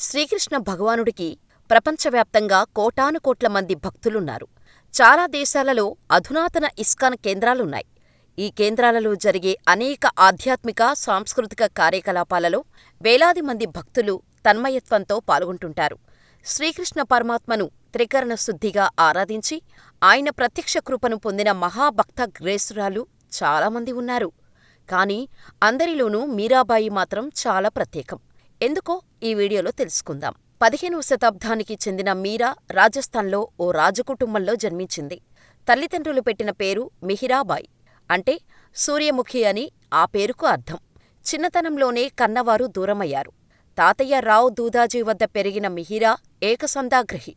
శ్రీకృష్ణ భగవానుడికి ప్రపంచవ్యాప్తంగా కోటానుకోట్ల మంది భక్తులున్నారు. చాలా దేశాలలో అధునాతన ఇస్కాన్ కేంద్రాలున్నాయి. ఈ కేంద్రాలలో జరిగే అనేక ఆధ్యాత్మిక, సాంస్కృతిక కార్యకలాపాలలో వేలాది మంది భక్తులు తన్మయత్వంతో పాల్గొంటుంటారు. శ్రీకృష్ణ పరమాత్మను త్రికరణ శుద్ధిగా ఆరాధించి, ఆయన ప్రత్యక్ష కృపను పొందిన మహాభక్తగ్రేసురాలు చాలామంది ఉన్నారు. కాని అందరిలోనూ మీరాబాయి మాత్రం చాలా ప్రత్యేకం. ఎందుకో ఈ వీడియోలో తెలుసుకుందాం. పదిహేనవ శతాబ్దానికి చెందిన మీరా రాజస్థాన్లో ఓ రాజకుటుంబంలో జన్మించింది. తల్లిదండ్రులు పెట్టిన పేరు మిహిరాబాయి. అంటే సూర్యముఖి అని ఆ పేరుకు అర్థం. చిన్నతనంలోనే కన్నవారు దూరమయ్యారు. తాతయ్య రావ్ దూదాజీ వద్ద పెరిగిన మిహిరా ఏకసందాగ్రహి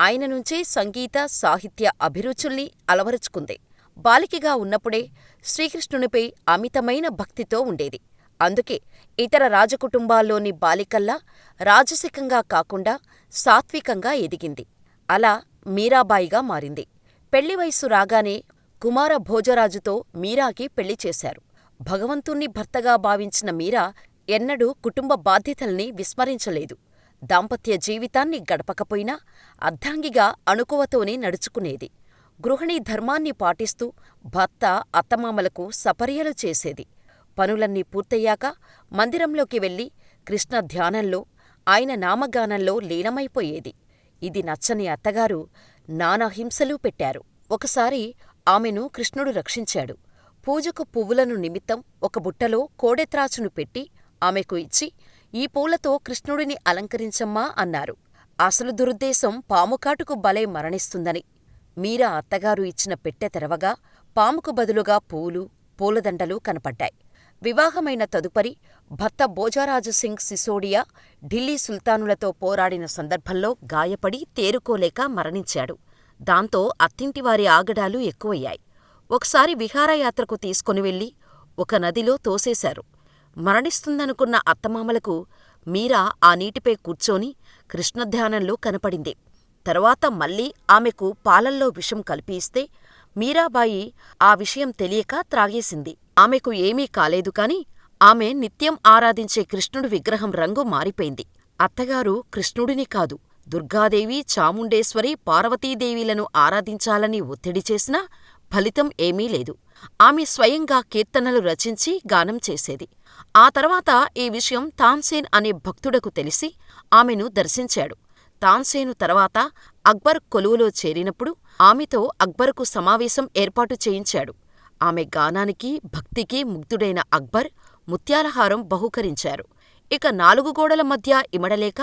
ఆయన నుంచే సంగీత, సాహిత్య అభిరుచుల్ని అలవరుచుకుంది. బాలికగా ఉన్నప్పుడే శ్రీకృష్ణునిపై అమితమైన భక్తితో ఉండేది. అందుకే ఇతర రాజకుటుంబాల్లోని బాలికల్లా రాజసికంగా కాకుండా సాత్వికంగా ఎదిగింది. అలా మీరాబాయిగా మారింది. పెళ్ళి వయసు రాగానే కుమార భోజరాజుతో మీరాకి పెళ్ళి చేశారు. భగవంతుణ్ణి భర్తగా భావించిన మీరా ఎన్నడూ కుటుంబ బాధ్యతల్ని విస్మరించలేదు. దాంపత్య జీవితాన్ని గడపకపోయినా అర్ధాంగిగా అణుకువతోనే నడుచుకునేది. గృహిణీ ధర్మాన్ని పాటిస్తూ భర్త, అత్తమామలకు సపర్యలు చేసేది. పనులన్నీ పూర్తయ్యాక మందిరంలోకి వెళ్ళి కృష్ణ ధ్యానంలో, ఆయన నామగానంలో లీనమైపోయేది. ఇది నచ్చని అత్తగారు నానా హింసలూ పెట్టారు. ఒకసారి ఆమెను కృష్ణుడు రక్షించాడు. పూజకు పువ్వులను నిమిత్తం ఒక బుట్టలో కోడెత్రాచును పెట్టి ఆమెకు ఇచ్చి ఈ పూలతో కృష్ణుడిని అలంకరించమ్మా అన్నారు. అసలు దురుద్దేశం పాముకాటుకు బలై మరణిస్తుందని. మీరా అత్తగారు ఇచ్చిన పెట్టె తెరవగా పాముకు బదులుగా పూలు, పూలదండలు కనపడ్డాయి. వివాహమైన తదుపరి భర్త భోజారాజసింగ్ సిసోడియా ఢిల్లీ సుల్తానులతో పోరాడిన సందర్భంలో గాయపడి తేరుకోలేక మరణించాడు. దాంతో అత్తింటివారి ఆగడాలు ఎక్కువయ్యాయి. ఒకసారి విహారయాత్రకు తీసుకొని వెళ్ళి ఒక నదిలో తోసేశారు. మరణిస్తుందనుకున్న అత్తమామలకు మీరా ఆ నీటిపై కూర్చొని కృష్ణధ్యానంలో కనపడింది. తరువాత మళ్ళీ ఆమెకు పాలల్లో విషం కలిపి ఇస్తే మీరాబాయి ఆ విషయం తెలియక త్రాగేసింది. ఆమెకు ఏమీ కాలేదు కాని ఆమె నిత్యం ఆరాధించే కృష్ణుడి విగ్రహం రంగు మారిపోయింది. అత్తగారు కృష్ణుడిని కాదు, దుర్గాదేవి, చాముండేశ్వరి, పార్వతీదేవిలను ఆరాధించాలని ఒత్తిడి చేసినా ఫలితం ఏమీ లేదు. ఆమె స్వయంగా కీర్తనలు రచించి గానం చేసేది. ఆ తర్వాత ఈ విషయం తాన్సేన్ అనే భక్తుడకు తెలిసి ఆమెను దర్శించాడు. తాన్సేను తర్వాత అక్బర్ కొలువులో చేరినప్పుడు ఆమెతో అక్బరుకు సమావేశం ఏర్పాటు చేయించాడు. ఆమె గానానికి, భక్తికి ముగ్ధుడైన అక్బర్ ముత్యాలహారం బహూకరించారు. ఇక నాలుగు గోడల మధ్య ఇమడలేక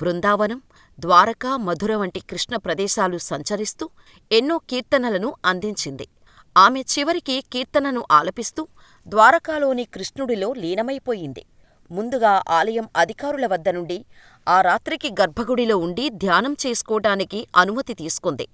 బృందావనం, ద్వారకా, మధుర వంటి కృష్ణ ప్రదేశాలు సంచరిస్తూ ఎన్నో కీర్తనలను అందించింది. ఆమె చివరికి కీర్తనను ఆలపిస్తూ ద్వారకాలోని కృష్ణుడిలో లీనమైపోయింది. ముందుగా ఆలయం అధికారుల వద్ద నుండి ఆ రాత్రికి గర్భగుడిలో ఉండి ధ్యానం చేసుకోటానికి అనుమతి తీసుకుంది.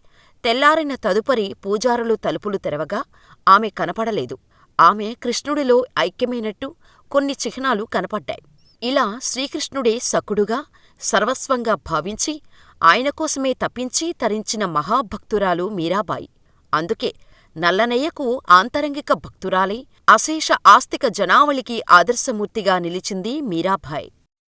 తెల్లారిన తదుపరి పూజారులు తలుపులు తెరవగా ఆమె కనపడలేదు. ఆమె కృష్ణుడిలో ఐక్యమైనట్టు కొన్ని చిహ్నాలు కనపడ్డాయి. ఇలా శ్రీకృష్ణుడే సకుడుగా, సర్వస్వంగా భావించి ఆయనకోసమే తపించి తరించిన మహాభక్తురాలు మీరాబాయి. అందుకే నల్లనయ్యకు ఆంతరంగిక భక్తురాలై అశేష ఆస్తిక జనావళికి ఆదర్శమూర్తిగా నిలిచింది మీరాబాయి.